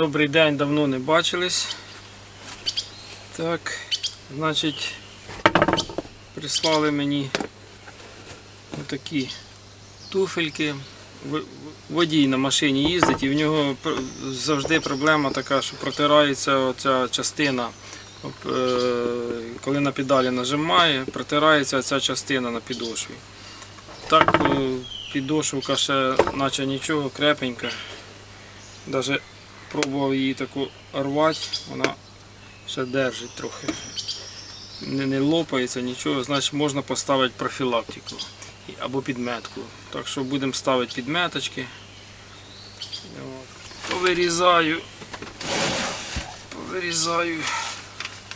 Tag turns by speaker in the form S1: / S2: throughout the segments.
S1: Добрий день, давно не бачились. Так, значить, прислали мені такі туфельки. Водій на машині їздить і в нього завжди проблема така, що протирається оця частина. Е, Коли на педалі нажимає, протирається ця частина на підошві. Так, е, підошвука ще наче нічого, крепенька. Навіть пробував її таку рвати, вона ще держить трохи. Не, не лопається нічого, значить можна поставити профілактику або підметку. Так що будемо ставити підметочки. Повирізаю. Повирізаю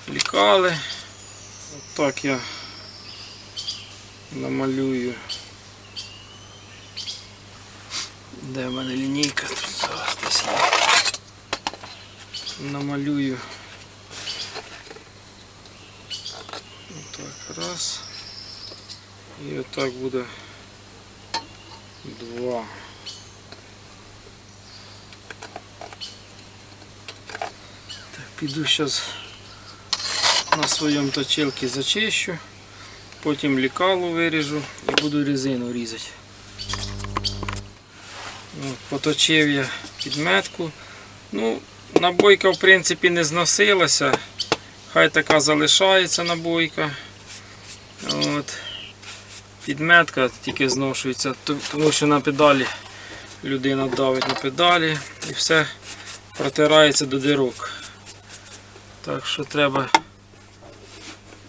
S1: лікали. От так я намалюю. Де в мене лінійка? Тут зараз десь є. Намалюю. Так, раз. І отак буде два. Так, піду зараз на своєму точилці зачищу, потім лікалу виріжу і буду резину різати. От, поточив я підметку. Ну, набойка в принципі не зносилася. Хай така залишається набойка. От. Підметка тільки зношується, тому що на педалі людина давить на педалі і все протирається до дирок. Так що треба,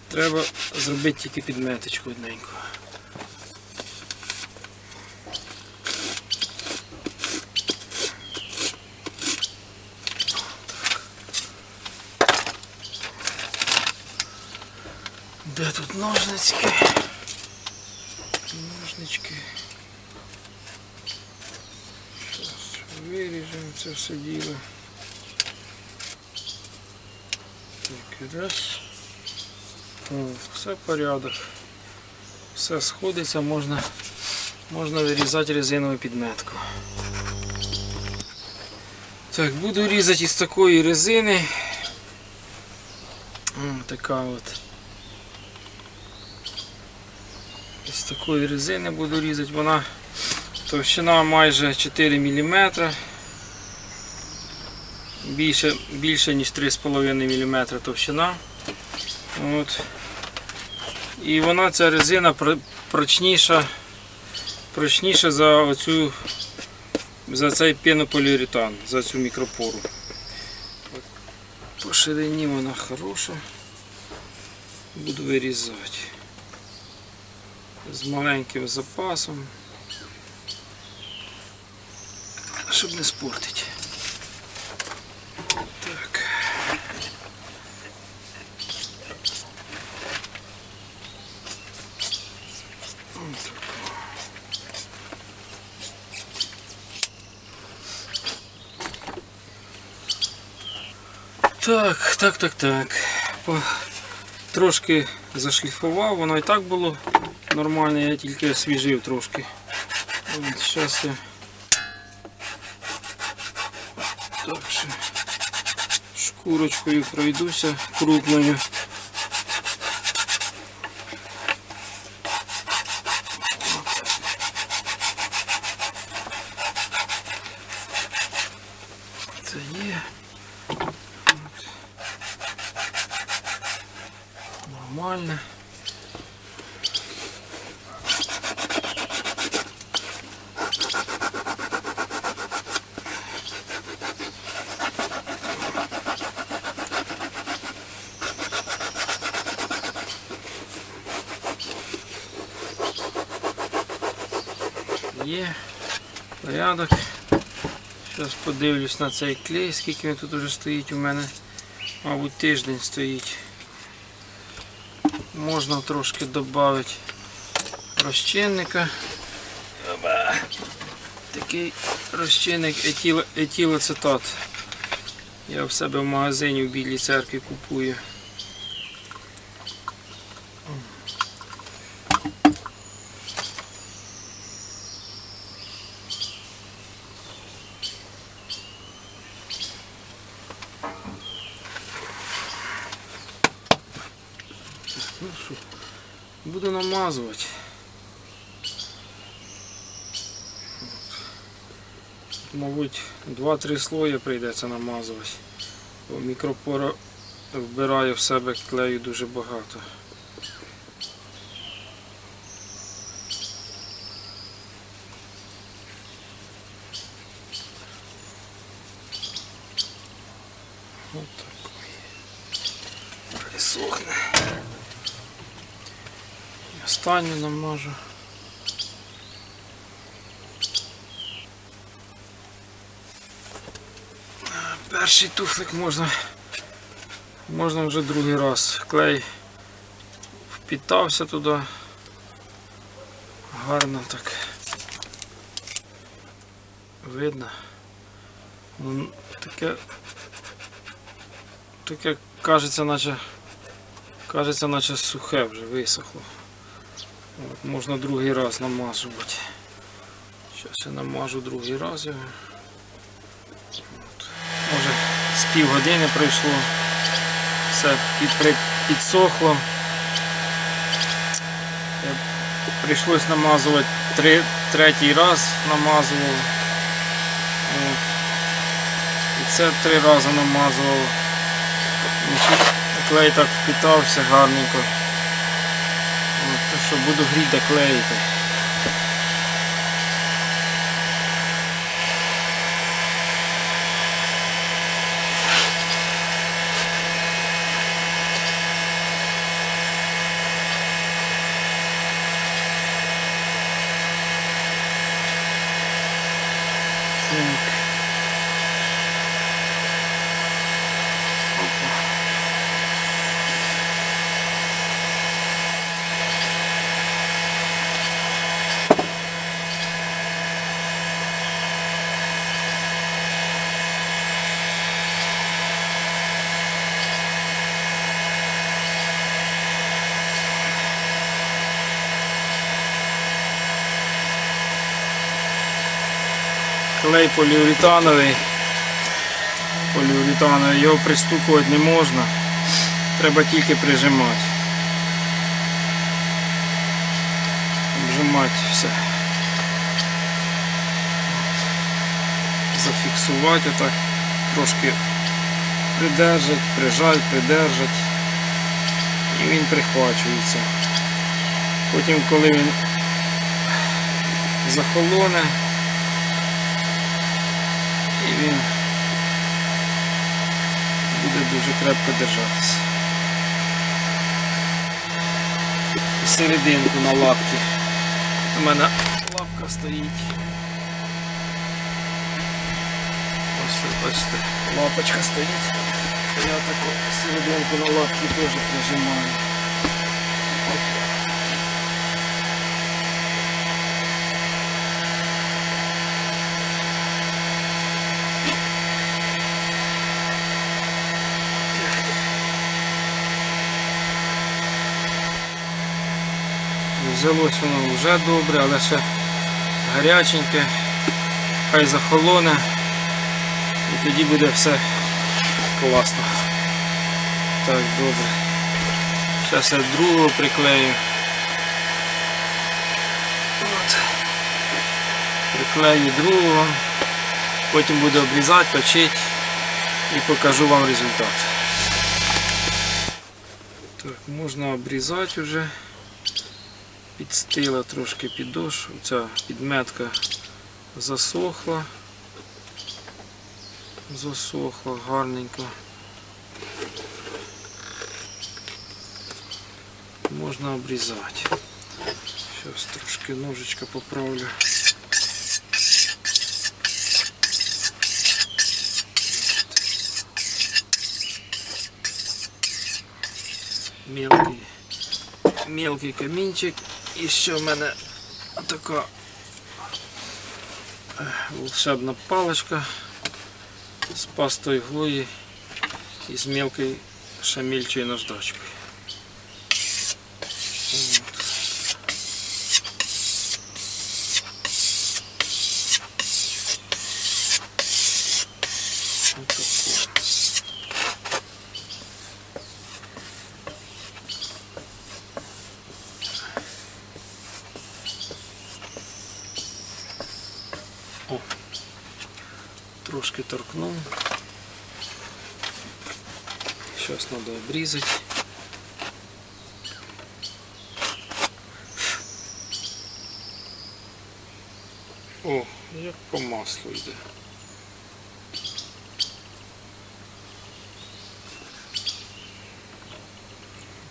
S1: треба зробити тільки підметочку одненьку. Де тут ножнички? Ножнички. Зараз виріжемо це все діло. Так, і раз. О, все порядок. Все сходиться, можна, можна вирізати резинову підметку. Так, буду різати із такої резини. М, така от. Із такої резини буду різати. Вона товщина майже 4 мм. Більше, більше ніж 3,5 мм товщина. От. І вона ця резина прочніша, прочніша за оцю за цей пенополіуретан, за цю мікропору. По ширині вона хороша. Буду вирізати з маленьким запасом, щоб не спортити. Так. Так, так, так, так. Трошки зашліфував, воно і так було нормально, я тільки освіжив трошки. От, зараз я так що шкурочкою пройдуся крупною. Це є. От. Нормально. Є порядок. Зараз подивлюсь на цей клей, скільки він тут вже стоїть у мене. Мабуть, тиждень стоїть. Можна трошки додати розчинника. Оба. Такий розчинник етіл, етилоцетат. Я в себе в магазині в Білій церкві купую. Буду намазувати. Мабуть, 2-3 слої прийдеться намазувати. Бо мікропора вбирає в себе клею дуже багато. Ось такий. Присохне. І Останню намажу. Перший туфлик можна, можна вже другий раз. Клей впітався туди. Гарно так. Видно. Ну, Таке, таке кажеться, наче, кажеться, наче сухе вже висохло. От, можна другий раз намазувати. Зараз я намажу другий раз його. Може з пів години пройшло. Все підсохло. Прийшлось намазувати три, третій раз намазував. От. І це три рази намазував. Клей так впітався гарненько. Що буду гріть клеїти. Так. Опа. Клей поліуретановий. Поліуретановий, його пристукувати не можна. Треба тільки прижимати. Обжимати все. Зафіксувати отак, трошки придержать, прижать, придержать. І він прихвачується. Потім, коли він захолоне, він буде дуже крепко держатися. Серединку на лапки. Тут у мене лапка стоїть. Ось бачите, лапочка стоїть. Я таку серединку на лапки теж прижимаю. Взялось воно вже добре, але ще гаряченьке, хай захолоне і тоді буде все класно. Так, добре. Зараз я другого приклею. От. Приклею другого, потім буду обрізати, точити і покажу вам результат. Так, можна обрізати вже підстила трошки підошву, ця підметка засохла, засохла гарненько. Можна обрізати. Зараз трошки ножичка поправлю. Мелкий мелкий камінчик. І ще в мене така е, волшебна паличка з пастою глої і з мелкою шамільчою наждачкою. трошки торкнув. Зараз треба обрізати. О, як по маслу йде.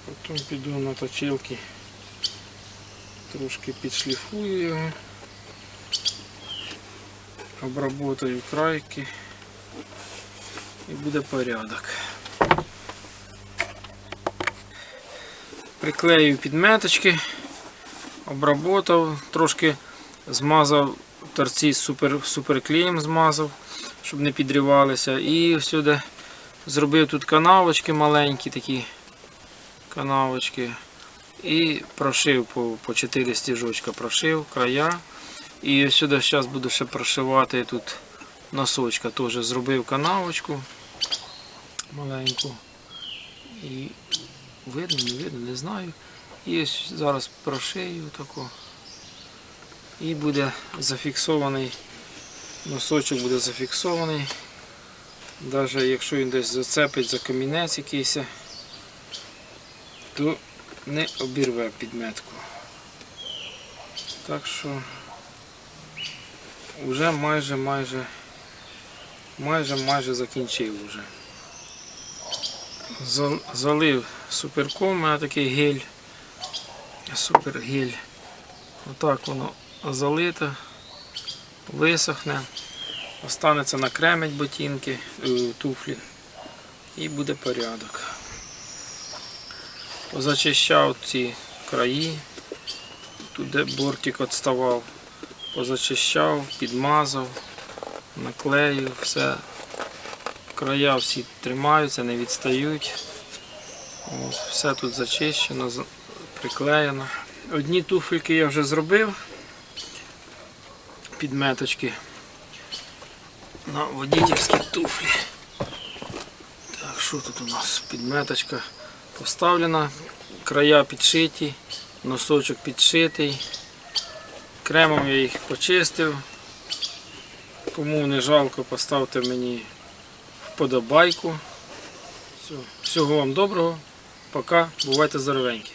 S1: Потім піду на точилки, трошки підшліфую його, Обработаю крайки і буде порядок. Приклею підметочки, обработав, трошки змазав торці супер, суперклеєм змазав, щоб не підривалися. І всюди зробив тут канавочки маленькі такі канавочки. І прошив по 4 стіжочка, прошив края. І сюди зараз буду ще прошивати тут носочка. Теж зробив канавочку маленьку. І видно, не видно, не знаю. І зараз прошию таку. І буде зафіксований, носочок буде зафіксований. Навіть якщо він десь зацепить за камінець якийсь, то не обірве підметку. Так що вже майже майже майже майже закінчив вже. Залив суперком, у мене такий гель. Супергель. Отак воно залито, висохне, останеться накремить ботинки, е, туфлі і буде порядок. Позачищав ці краї, тут де бортик відставав, позачищав, підмазав, наклеїв, все. Края всі тримаються, не відстають. От, все тут зачищено, приклеєно. Одні туфельки я вже зробив. Підметочки на водительські туфлі. Так, що тут у нас? Підметочка поставлена, края підшиті, носочок підшитий. Кремом я їх почистив. Кому не жалко, поставте мені вподобайку. Всього вам доброго. Пока. Бувайте здоровенькі.